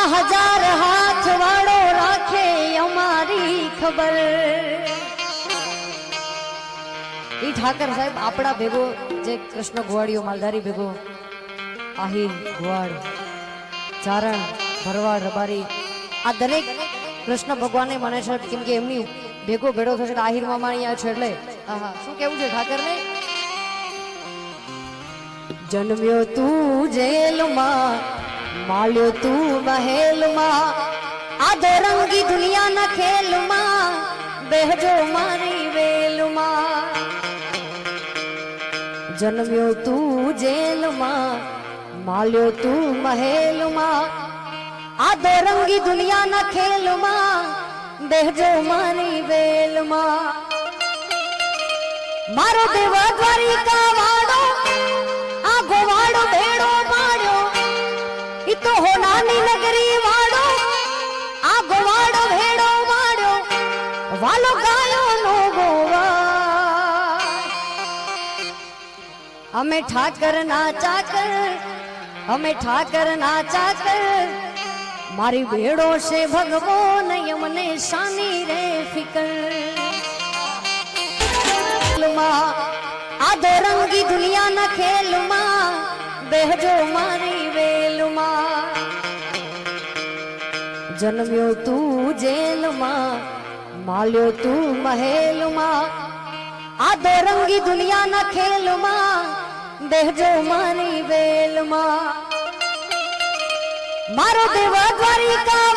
આ હજાર હાથ વાળો રાખે અમારી ખબર. ઈ ઠાકર સાહેબ, આપણા ભેગો જે કૃષ્ણ ગોવાળીઓ માલધારી ભેગો આહિર ગોવાળ ચારણ, ભરવાડ, રબારી, આ દરેક કૃષ્ણ ભગવાનને મને છે કેમ કે એમની ભેગો ભેડો થશે આહિર મામા અહીંયા છે એટલે. આહા, શું કેવું છે ઠાકર ને જન્મ્યો તું જેલમાં માલ્યો તું મહેલમાં આ દોરંગી દુનિયાના ખેલમાં બેહજો મારી વેલમાં જન્મ્યો તું જેલમાં માલ્યો તું મહેલમાં આ દોરંગી દુનિયાના ખેલમાં બેહજો મારી વેલમાં મારો દેવ દ્વારિકા વાલો ગાયો નો ગોવા અમે ઠાકર ના ચાકર અમે ઠાકર ના ચાકર મારી ભેડો છે ભગવો નયમને શાની રે ફિકર ખેલમાં આ દોરંગી દુનિયાના જન્મ્યો તું જેલમાં માલ્યો તું મહેલમાં આ દોરંગી દુનિયાના ખેલમાં બેહજો મારી વેલમાં મારો દેવ દ્વારિકા